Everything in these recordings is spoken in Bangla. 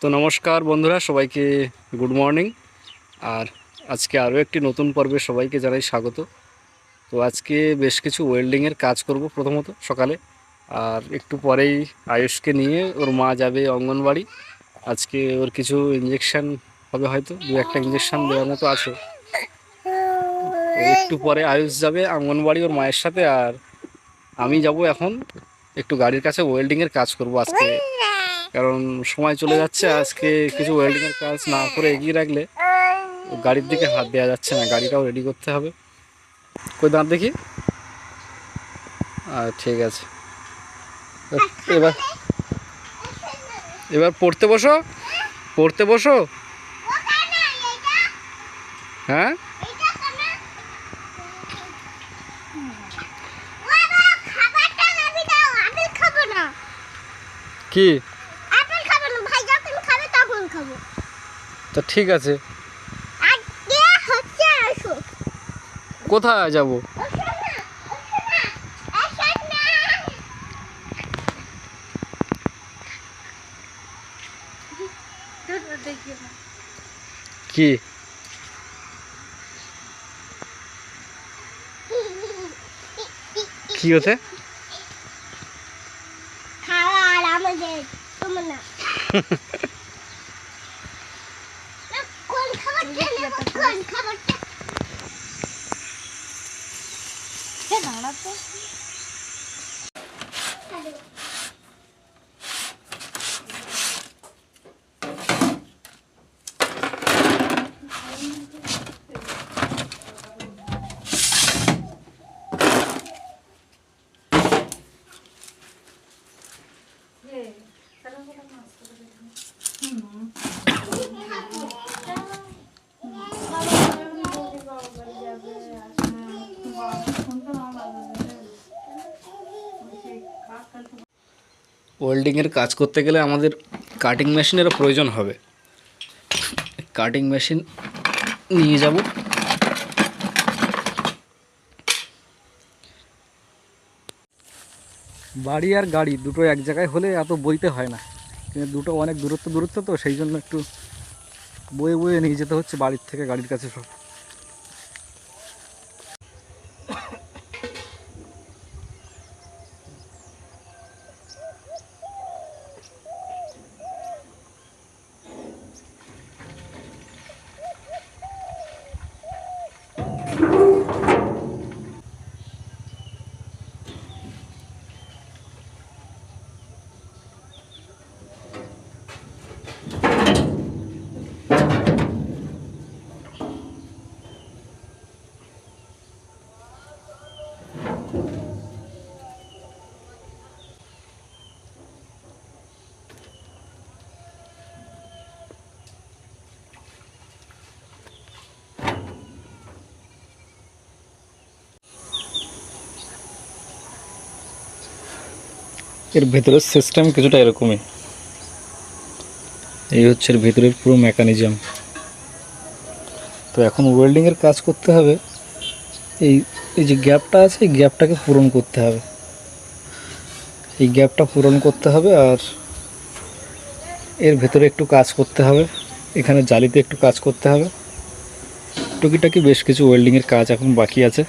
তো নমস্কার বন্ধুরা, সবাইকে গুড মর্নিং আর আজকে আরও একটি নতুন পর্বে সবাইকে জানাই স্বাগত। তো আজকে বেশ কিছু ওয়েল্ডিংয়ের কাজ করব প্রথমত সকালে। আর একটু পরেই আয়ুষকে নিয়ে ওর মা যাবে অঙ্গনবাড়ি। আজকে ওর কিছু ইঞ্জেকশন হবে হয়তো, দু একটা ইঞ্জেকশন দেওয়ার মতো আছে। একটু পরে আয়ুষ যাবে অঙ্গনবাড়ি ওর মায়ের সাথে। আর আমি যাব এখন একটু গাড়ির কাছে ওয়েল্ডিংয়ের কাজ করব আজকে। কারণ সময় চলে যাচ্ছে আজকে কিছু ওয়েল্ডিংয়ের কাজ না করে এগিয়ে রাখলে গাড়ির দিকে হাত দেওয়া যাচ্ছে না গাড়িটাও রেডি করতে হবে। কই দাঁত দেখি? আর ঠিক আছে। এবার এবার পড়তে বসো পড়তে বসো। হ্যাঁ? কি? তো ঠিক আছে। কোথায় যাব? কি? কি হতে? খাবার আমাদের তোমার। ખબર છે ওয়েল্ডিংয়ের কাজ করতে গেলে আমাদের কাটিং মেশিনেরও প্রয়োজন হবে। কাটিং মেশিন নিয়ে যাব। বাড়ি আর গাড়ি দুটো এক জায়গায় হলে এত বইতে হয় না। কিন্তু দুটো অনেক দূরত্ব দূরত্ব তো, সেই জন্য একটু বয়ে বয়ে নিয়ে যেতে হচ্ছে বাড়ির থেকে গাড়ির কাছে সব। এর ভেতরের সিস্টেম কিছুটা এরকমই। এই হচ্ছে এর ভেতরের পুরো মেকানিজম তো এখন ওয়েল্ডিংয়ের কাজ করতে হবে। এই এই যে গ্যাপটা আছে, এই গ্যাপটাকে পূরণ করতে হবে। এই গ্যাপটা পূরণ করতে হবে আর এর ভেতরে একটু কাজ করতে হবে। এখানে জালিতে একটু কাজ করতে হবে। টুকিটাকি বেশ কিছু ওয়েল্ডিংয়ের কাজ এখন বাকি আছে।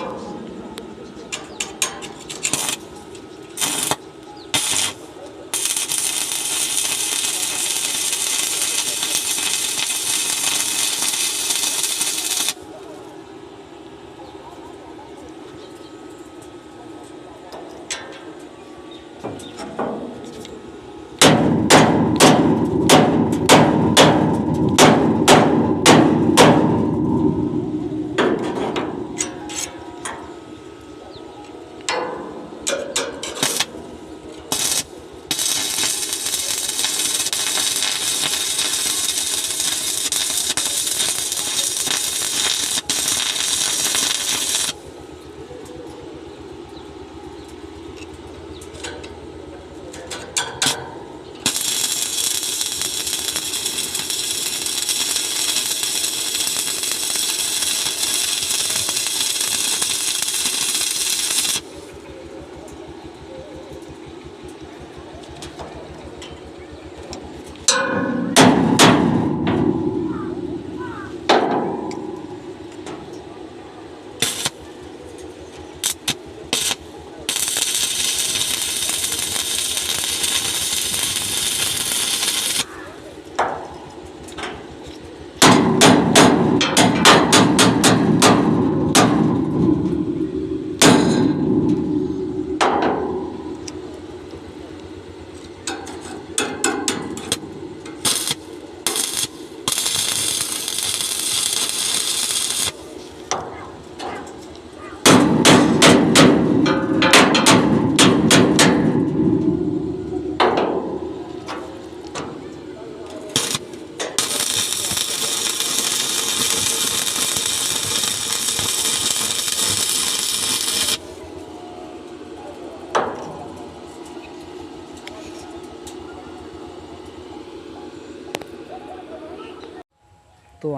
first.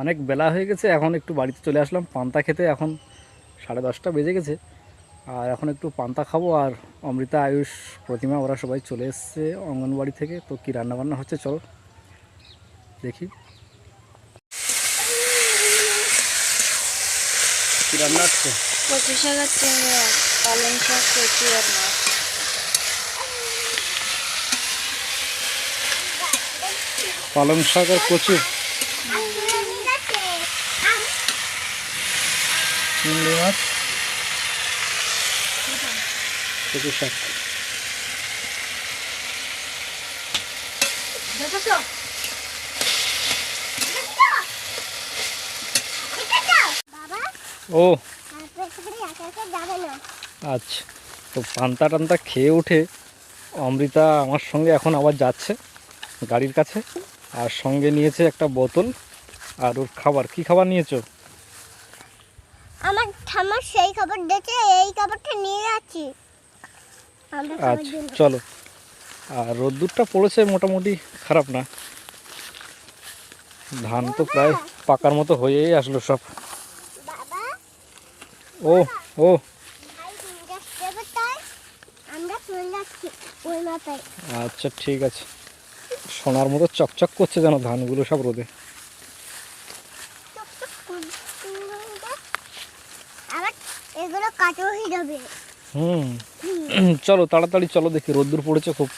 অনেক বেলা হয়ে গেছে এখন একটু বাড়িতে চলে আসলাম। পান্তা খেতে এখন সাড়ে দশটা বেজে গেছে। আর এখন একটু পান্তা খাব আর অমৃতা আয়ুষ প্রতিমা ওরা সবাই চলে এসছে অঙ্গনবাড়ি থেকে। তো কী রান্নাবান্না হচ্ছে চলো দেখি। কী রান্না হচ্ছে? পালং শাক কচু আর মাছ। পালং শাক আর কচু? চিংড়ি মাছ। কচু শাক। ও। আচ্ছা তো পান্তা টান্তা খেয়ে উঠে অমৃতা আমার সঙ্গে এখন আবার যাচ্ছে গাড়ির কাছে আর সঙ্গে নিয়েছে একটা বোতল আর ওর খাবার। কি খাবার নিয়েছো? আমার ঠাম্মার সেই খাবার দেখে এই খাবারটা নিয়ে যাচ্ছি। আচ্ছা চলো। আর রোদ্দুরটা পড়েছে মোটামুটি খারাপ না। ধান তো প্রায় পাকার মতো হয়েই আসলো সব। ও ও। আচ্ছা ঠিক আছে। সোনার মতো চকচক করছে যেন ধানগুলো সব রোদে আবার এগুলো কাটো হয়ে যাবে। হুম। চলো তাড়াতাড়ি চলো দেখি রোদ্দুর পড়েছে খুব।